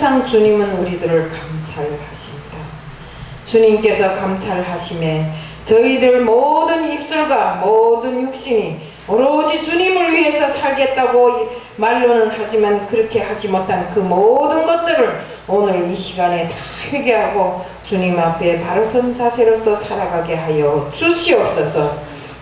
항상 주님은 우리들을 감찰하십니다. 주님께서 감찰하심에 저희들 모든 입술과 모든 육신이 오로지 주님을 위해서 살겠다고 말로는 하지만 그렇게 하지 못한 그 모든 것들을 오늘 이 시간에 다 회개하고 주님 앞에 바로 선 자세로서 살아가게 하여 주시옵소서.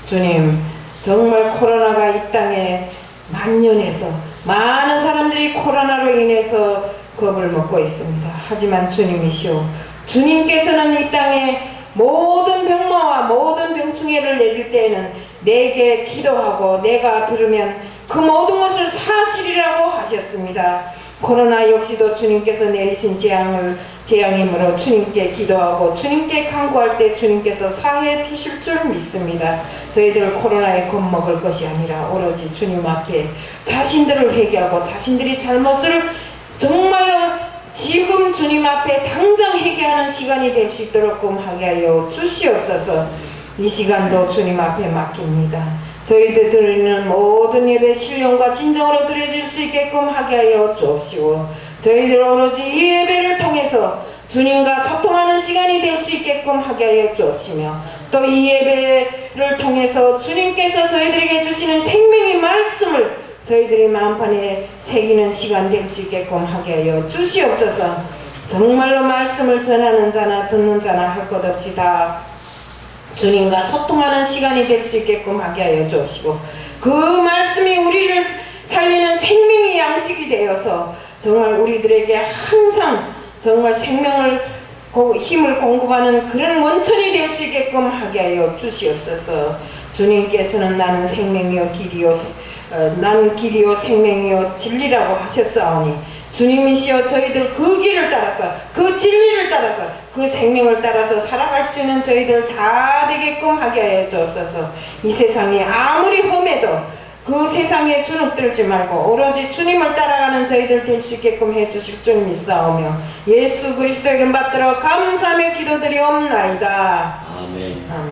주님 정말 코로나가 이 땅에 만연해서 많은 사람들이 코로나로 인해서 겁을 먹고 있습니다. 하지만 주님이시오. 주님께서는 이 땅에 모든 병마와 모든 병충해를 내릴 때에는 내게 기도하고 내가 들으면 그 모든 것을 사실이라고 하셨습니다. 코로나 역시도 주님께서 내리신 재앙을 재앙이므로 주님께 기도하고 주님께 간구할 때 주님께서 사해 주실 줄 믿습니다. 저희들 코로나에 겁먹을 것이 아니라 오로지 주님 앞에 자신들을 회개하고 자신들이 잘못을 정말로 지금 주님 앞에 당장 회개하는 시간이 될 수 있도록 하게 하여 주시옵소서. 이 시간도 주님 앞에 맡깁니다. 저희들 드리는 모든 예배 신령과 진정으로 드려질 수 있게끔 하게 하여 주옵시고 저희들 오로지 이 예배를 통해서 주님과 소통하는 시간이 될 수 있게끔 하게 하여 주옵시며 또 이 예배를 통해서 주님께서 저희들에게 주시는 말씀을 저희들이 마음판에 새기는 시간 될 수 있게끔 하게 하여 주시옵소서. 정말로 말씀을 전하는 자나 듣는 자나 할 것 없이 다. 주님과 소통하는 시간이 될 수 있게끔 하게 하여 주옵시고 그 말씀이 우리를 살리는 생명의 양식이 되어서 정말 우리들에게 항상 정말 생명을 고- 힘을 공급하는 그런 원천이 될 수 있게끔 하게 하여 주시옵소서. 주님께서는 나는 생명이요 길이요 세- 어, 나는 길이요 생명이요 진리라고 하셨사오니 주님이시여 저희들 그 길을 따라서 그 진리를 따라서 그 생명을 따라서 살아갈 수 있는 저희들 다 되게끔 하게 하여 주옵소서 이 세상이 아무리 험해도 그 세상에 주눅들지 말고 오로지 주님을 따라가는 저희들 될 수 있게끔 해주실 줄 믿사오며 예수 그리스도 이름 받들어 감사하며 기도드리옵나이다 아멘. 아멘.